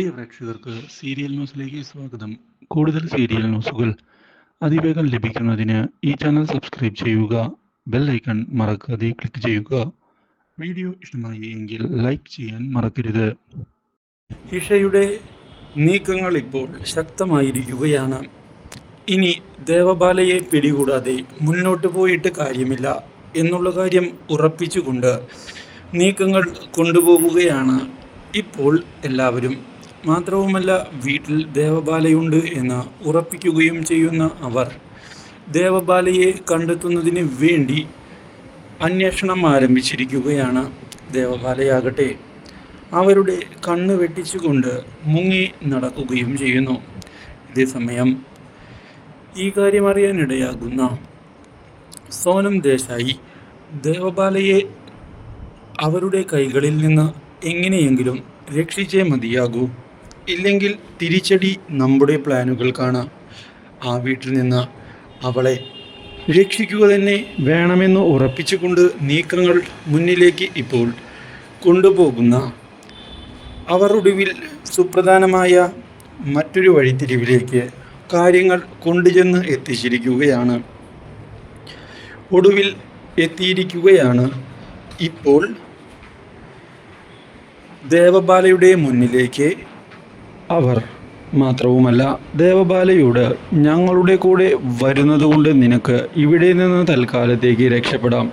പ്രിയ പ്രേക്ഷകർക്ക് സീരിയൽ ന്യൂസിലേക്ക് സ്വാഗതം. കൂടുതൽ സീരിയൽ ന്യൂസുകൾ അതിവേഗം ലഭിക്കുന്നതിന് ഈ ചാനൽ സബ്സ്ക്രൈബ് ചെയ്യുക ബെൽ ഐക്കൺ മറക്കാതെ ക്ലിക്ക് ചെയ്യുക. വീഡിയോ ഇഷ്ടമായി എങ്കിൽ ലൈക്ക് ചെയ്യാൻ മറക്കരുത്. ഇഷയുടെ നീക്കങ്ങൾ ഇപ്പോൾ ശക്തമായിരിക്കുകയാണ്. ഇനി ദേവബാലയെ പിടികൂടാതെ മുന്നോട്ട് പോയിട്ട് കാര്യമില്ല എന്നുള്ള കാര്യം ഉറപ്പിച്ചുകൊണ്ട് നീക്കങ്ങൾ കൊണ്ടുപോവുകയാണ് ഇപ്പോൾ എല്ലാവരും. മാത്രവുമല്ല വീട്ടിൽ ദേവബാലയുണ്ട് എന്ന് ഉറപ്പിക്കുകയും ചെയ്യുന്ന അവർ ദേവബാലയെ കണ്ടെത്തുന്നതിന് വേണ്ടി അന്വേഷണം ആരംഭിച്ചിരിക്കുകയാണ് ദേവബാലയാകട്ടെ. അവരുടെ കണ്ണ് വെട്ടിച്ചുകൊണ്ട് മുങ്ങി നടക്കുകയും ചെയ്യുന്നു. ഇതേസമയം ഈ കാര്യം അറിയാനിടയാകുന്ന സോനം ദേശായി ദേവബാലയെ അവരുടെ കൈകളിൽ നിന്ന് എങ്ങനെയെങ്കിലും രക്ഷിച്ചേ മതിയാകൂ. ഇല്ലെങ്കിൽ തിരിച്ചടി നമ്മുടെ പ്ലാനുകൾക്കാണ് ആ വീട്ടിൽ നിന്ന് അവളെ രക്ഷിക്കുക തന്നെ വേണമെന്ന് ഉറപ്പിച്ചുകൊണ്ട് നീക്കങ്ങൾ മുന്നിലേക്ക് ഇപ്പോൾ കൊണ്ടുപോകുന്ന അവർ ഒടുവിൽ സുപ്രധാനമായ മറ്റൊരു വഴിത്തിരിവിലേക്ക് കാര്യങ്ങൾ കൊണ്ടുചെന്ന് എത്തിച്ചിരിക്കുകയാണ്. ഒടുവിൽ എത്തിയിരിക്കുകയാണ് ഇപ്പോൾ ദേവബാലയുടെ മുന്നിലേക്ക് അവർ മാത്രവുമല്ല ദേവബാലയോട് ഞങ്ങളുടെ കൂടെ വരുന്നതുകൊണ്ട് നിനക്ക് ഇവിടെ നിന്ന് തൽക്കാലത്തേക്ക് രക്ഷപ്പെടാം.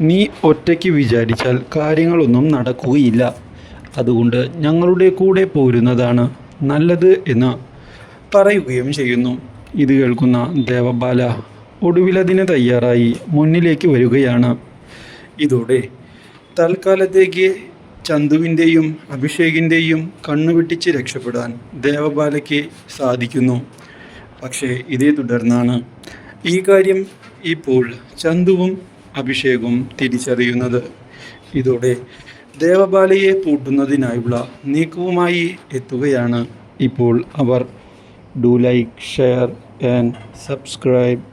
നീ ഒറ്റയ്ക്ക് വിചാരിച്ചാൽ കാര്യങ്ങളൊന്നും നടക്കുകയില്ല. അതുകൊണ്ട് ഞങ്ങളുടെ കൂടെ പോരുന്നതാണ് നല്ലത് എന്ന് പറയുകയും ചെയ്യുന്നു. ഇത് കേൾക്കുന്ന ദേവബാല ഒടുവിലതിന് തയ്യാറായി മുന്നിലേക്ക് വരികയാണ്. ഇതോടെ തൽക്കാലത്തേക്ക് ചന്തുവിന്റെയും അഭിഷേകിന്റെയും കണ്ണുവെട്ടിച്ച് രക്ഷപ്പെടാൻ ദേവബാലയ്ക്ക് സാധിക്കുന്നു. പക്ഷേ ഇതേ തുടർന്നാണ് ഈ കാര്യം ഇപ്പോൾ ചന്തുവും അഭിഷേകും തിരിച്ചറിയുന്നത്. ഇതോടെ ദേവബാലയെ പൂട്ടുന്നതിനായുള്ള നീക്കവുമായി എത്തുകയാണ് ഇപ്പോൾ അവർ. Do like share and subscribe.